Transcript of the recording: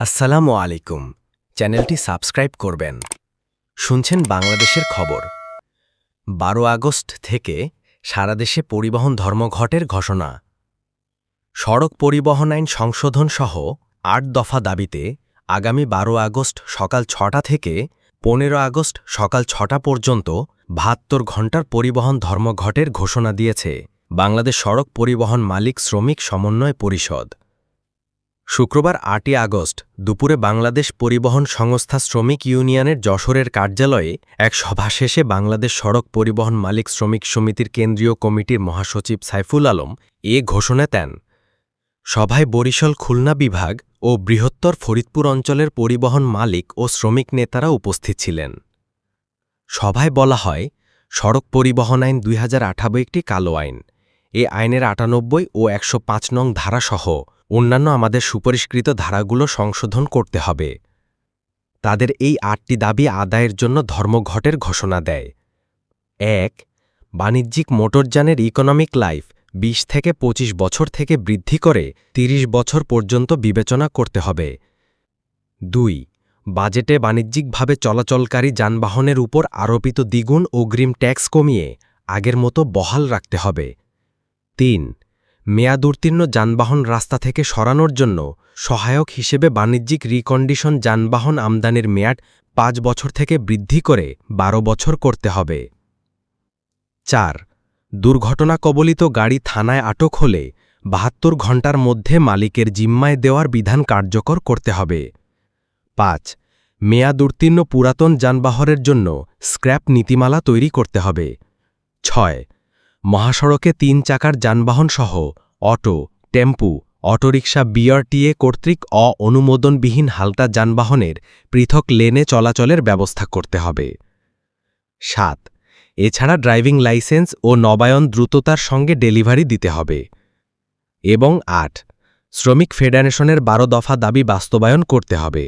আসসালামু আলাইকুম। চ্যানেলটি সাবস্ক্রাইব করবেন। শুনছেন বাংলাদেশের খবর। বারো আগস্ট থেকে সারা দেশে পরিবহন ধর্মঘটের ঘোষণা। সড়ক পরিবহন আইন সংশোধন সহ আট দফা দাবিতে আগামী বারো আগস্ট সকাল ছটা থেকে পনেরো আগস্ট সকাল ছটা পর্যন্ত বাহাত্তর ঘণ্টার পরিবহন ধর্মঘটের ঘোষণা দিয়েছে বাংলাদেশ সড়ক পরিবহন মালিক শ্রমিক সমন্বয় পরিষদ। শুক্রবার আটই আগস্ট, দুপুরে বাংলাদেশ পরিবহন সংস্থা শ্রমিক ইউনিয়নের যশোরের কার্যালয়ে এক সভা শেষে বাংলাদেশ সড়ক পরিবহন মালিক শ্রমিক সমিতির কেন্দ্রীয় কমিটির মহাসচিব সাইফুল আলম এ ঘোষণা দেন। সভায় বরিশাল খুলনা বিভাগ ও বৃহত্তর ফরিদপুর অঞ্চলের পরিবহন মালিক ও শ্রমিক নেতারা উপস্থিত ছিলেন। সভায় বলা হয়, সড়ক পরিবহন আইন দুই একটি কালো আইন। এ আইনের আটানব্বই ও একশো পাঁচ নং ধারাসহ অন্যান্য আমাদের সুপরিষ্কৃত ধারাগুলো সংশোধন করতে হবে। তাদের এই আটটি দাবি আদায়ের জন্য ধর্মঘটের ঘোষণা দেয়। এক, বাণিজ্যিক মোটরযানের ইকোনমিক লাইফ ২০ থেকে ২৫ বছর থেকে বৃদ্ধি করে ৩০ বছর পর্যন্ত বিবেচনা করতে হবে। দুই, বাজেটে বাণিজ্যিকভাবে চলাচলকারী যানবাহনের উপর আরোপিত দ্বিগুণ অগ্রিম ট্যাক্স কমিয়ে আগের মতো বহাল রাখতে হবে। তিন মেয়াদোত্তীর্ণ যানবাহন রাস্তা থেকে সরানোর জন্য সহায়ক হিসেবে বাণিজ্যিক রিকন্ডিশন যানবাহন আমদানির মেয়াদ পাঁচ বছর থেকে বৃদ্ধি করে ১২ বছর করতে হবে। চার দুর্ঘটনা কবলিত গাড়ি থানায় আটক হলে বাহাত্তর ঘণ্টার মধ্যে মালিকের জিম্মায় দেওয়ার বিধান কার্যকর করতে হবে। পাঁচ মেয়াদোত্তীর্ণ পুরাতন যানবাহনের জন্য স্ক্র্যাপ নীতিমালা তৈরি করতে হবে। ছয় মহাসড়কে তিন চাকার যানবাহনসহ অটো, টেম্পু, অটোরিকশা বিআরটিএ কর্তৃক অ অনুমোদনবিহীন হালকা যানবাহনের পৃথক লেনে চলাচলের ব্যবস্থা করতে হবে। সাত, এছাড়া ড্রাইভিং লাইসেন্স ও নবায়ন দ্রুততার সঙ্গে ডেলিভারি দিতে হবে। এবং আট, শ্রমিক ফেডারেশনের বারো দফা দাবি বাস্তবায়ন করতে হবে।